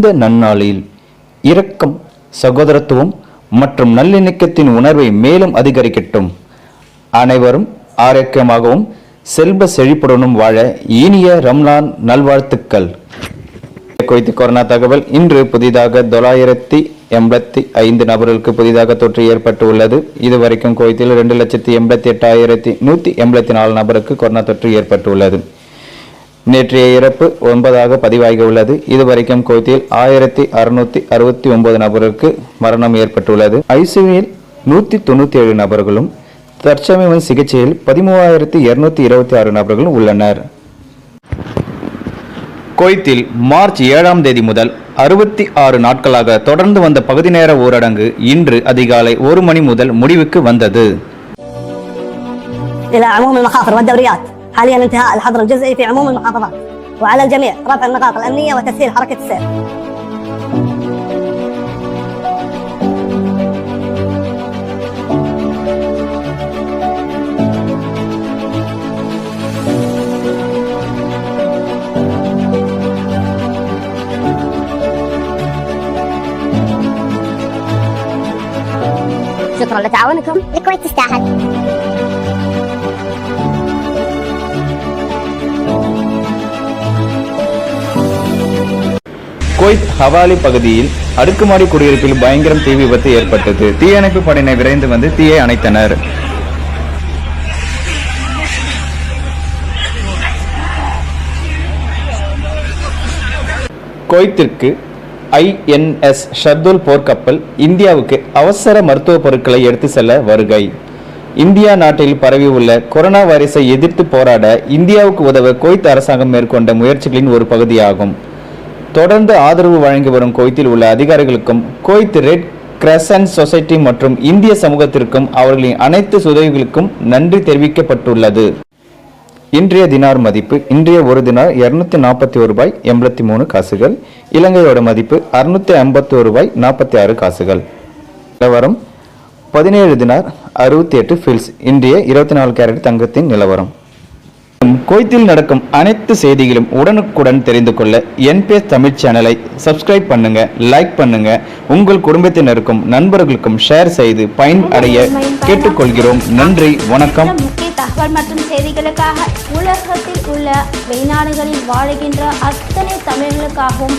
இந்த நன்னாளில் இரக்கம் சகோதரத்துவம் மற்றும் நல்லிணக்கத்தின் உணர்வை மேலும் அதிகரிக்கட்டும். அனைவரும் ஆரோக்கியமாகவும் செல்வ செழிப்புடனும் வாழ இனிய ரம்லான் நல்வாழ்த்துக்கள். குவைத்து கொரோனா தகவல் இன்று புதிதாக தொள்ளாயிரத்தி எண்பத்தி ஐந்து நபர்களுக்கு புதிதாக தொற்று ஏற்பட்டு உள்ளது இதுவரைக்கும் குவைத்தில் ரெண்டு லட்சத்தி எண்பத்தி எட்டாயிரத்தி நூற்றி எண்பத்தி நாலு நபருக்கு கொரோனா தொற்று ஏற்பட்டுள்ளது. நேற்றைய இறப்பு ஒன்பதாக பதிவாகி உள்ளது. இதுவரைக்கும் குவைத்தில் ஆயிரத்தி அறுநூத்தி அறுபத்தி ஒன்பது நபருக்கு மரணம் ஏற்பட்டுள்ளது. ஐசியூவில் நூற்றி தொண்ணூற்றி ஏழு நபர்களும் தற்சமயம் சிகிச்சையில் பதிமூவாயிரத்தி இருநூத்தி இருபத்தி ஆறு நபர்களும் உள்ளனர். குவைத்தில் மார்ச் ஏழாம் தேதி முதல் அறுபத்தி ஆறு நாட்களாக தொடர்ந்து வந்த பகுதி நேர ஊரடங்கு இன்று அதிகாலை ஒரு மணி முதல் முடிவுக்கு வந்தது. حاليا انتهاء الحظر الجزئي في عموم المحافظات. وعلى الجميع رفع النقاط الأمنية وتسهيل حركة السير. شكرا لتعاونكم. الكويت تستاهل. குவைத் ஹவாலி பகுதியில் அடுக்குமாடி குடியிருப்பில் பயங்கரம் தீ விபத்து ஏற்பட்டது. தீயணைப்பு படையினர் விரைந்து வந்து தீயை அணைத்தனர். குவைத்திற்கு ஐஎன்எஸ் ஷர்துல் போர்க்கப்பல் இந்தியாவுக்கு அவசர மருத்துவ பொருட்களை எடுத்து செல்ல வருகை. இந்தியா நாட்டில் பரவியுள்ள கொரோனா வைரஸை எதிர்த்து போராட இந்தியாவுக்கு உதவ குவைத் அரசாங்கம் மேற்கொண்ட முயற்சிகளின் ஒரு பகுதியாகும். தொடர்ந்து ஆதரவு வழங்கி வரும் குவைத்தில் உள்ள அதிகாரிகளுக்கும் குவைத் ரெட் கிரசன்ட் சொசைட்டி மற்றும் இந்திய சமூகத்திற்கும் அவர்களின் அனைத்து உதவிகளுக்கும் நன்றி தெரிவிக்கப்பட்டுள்ளது. இன்றைய தினார் மதிப்பு இன்றைய ஒரு தினார் இரநூத்தி நாற்பத்தி ஒரு ரூபாய் எண்பத்தி மூணு காசுகள் இலங்கையோட மதிப்பு அறுநூத்தி ஐம்பத்தி ஒரு ரூபாய் நாற்பத்தி ஆறு காசுகள். நிலவரம் பதினேழு தினார் அறுபத்தி எட்டு ஃபில்ஸ் இன்றைய இருபத்தி நாலு கேரட் தங்கத்தின் நிலவரம். குவைத்தில் நடக்கும் அனைத்து செய்திகளும் உடனுக்குடன் தெரிந்து கொள்ள என்பிஎஸ் தமிழ் சேனலை சப்ஸ்கிரைப் பண்ணுங்க லைக் பண்ணுங்க. உங்கள் குடும்பத்தினருக்கும் நண்பர்களுக்கும் ஷேர் செய்து பயன் அடைய கேட்டுக்கொள்கிறோம். நன்றி வணக்கம். முக்கிய தகவல் மற்றும் செய்திகளுக்காக உலகத்தில் உள்ள வெளிநாடுகளில் வாழுகின்ற அத்தனை தமிழர்களுக்காகவும்